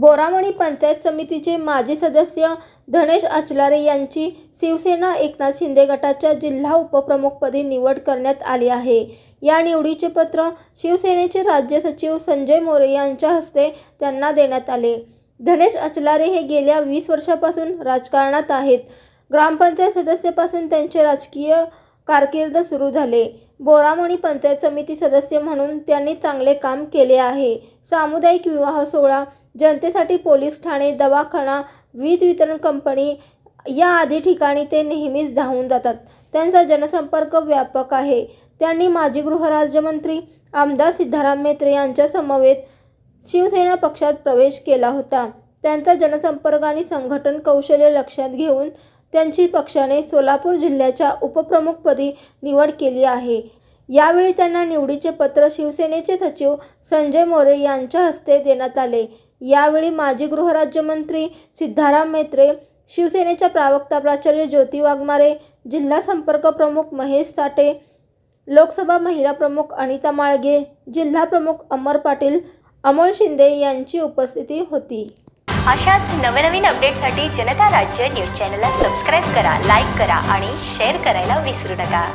बोरामणी पंचायत समितीचे माजी सदस्य धनेश आचलारे यांची शिवसेना एकनाथ शिंदे गटाच्या जिल्हा उपप्रमुखपदी निवड करण्यात आली आहे. या निवडीचे पत्र शिवसेनेचे राज्य सचिव संजय मोरे यांच्या हस्ते त्यांना देण्यात आले. धनेश आचलारे हे गेल्या वीस वर्षापासून राजकारणात आहेत. ग्रामपंचायत सदस्यापासून त्यांचे राजकीय कारकीर्द सुरू झाले. बोरामणी पंचायत समिती सदस्य म्हणून त्यांनी चांगले काम केले आहे. सामुदायिक विवाह सोहळा जनतेसाठी पोलीस ठाणे दवाखाना वीज वितरण कंपनी या आदी ठिकाणी ते नेहमीच धावून जातात. त्यांचा जनसंपर्क व्यापक आहे. त्यांनी माजी गृहराज्यमंत्री आमदार सिद्धाराम मेत्रे यांच्यासमवेत शिवसेना पक्षात प्रवेश केला होता. त्यांचा जनसंपर्क आणि संघटन कौशल्य लक्षात घेऊन त्यांची पक्षाने सोलापूर जिल्ह्याच्या उपप्रमुखपदी निवड केली आहे. यावेळी त्यांना निवडीचे पत्र शिवसेनेचे सचिव संजय मोरे यांच्या हस्ते देण्यात आले. यावेळी माजी गृहराज्यमंत्री सिद्धाराम म्हेत्रे शिवसेनेच्या प्रवक्ता प्राचार्य ज्योती वाघमारे जिल्हा संपर्क प्रमुख महेश साठे लोकसभा महिला प्रमुख अनिता माळगे जिल्हा प्रमुख अमर पाटील अमोल शिंदे यांची उपस्थिती होती. अशाच नवनवीन अपडेटसाठी जनता राज्य न्यूज चॅनलला सबस्क्राईब करा लाईक करा आणि शेअर करायला विसरू नका.